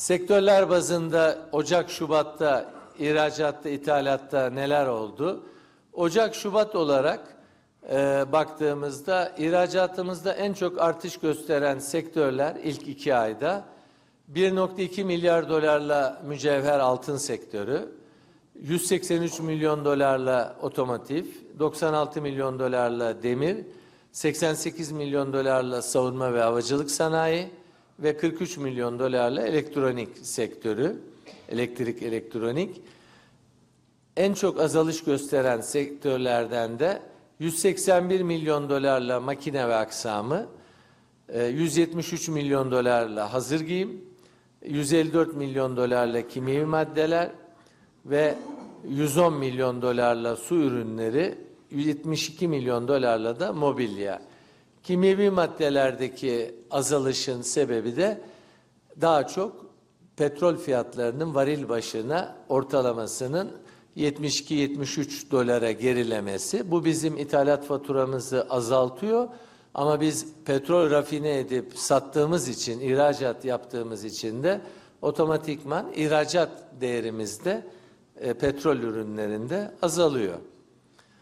Sektörler bazında Ocak, Şubat'ta ihracatta, ithalatta neler oldu? Ocak, Şubat olarak e, baktığımızda ihracatımızda en çok artış gösteren sektörler ilk iki ayda 1.2 milyar dolarla mücevher altın sektörü, 183 milyon dolarla otomotiv, 96 milyon dolarla demir, 88 milyon dolarla savunma ve havacılık sanayi ve 43 milyon dolarla elektronik sektörü, elektrik elektronik. En çok azalış gösteren sektörlerden de 181 milyon dolarla makine ve aksamı, e, 173 milyon dolarla hazır giyim, 154 milyon dolarla kimyevi maddeler ve 110 milyon dolarla su ürünleri, 172 milyon dolarla da mobilya. Kimyevi maddelerdeki azalışın sebebi de daha çok petrol fiyatlarının varil başına ortalamasının 72-73 dolara gerilemesi. Bu bizim ithalat faturamızı azaltıyor. Ama biz petrol rafine edip sattığımız için, ihracat yaptığımız için de otomatikman ihracat değerimizde e, petrol ürünlerinde azalıyor.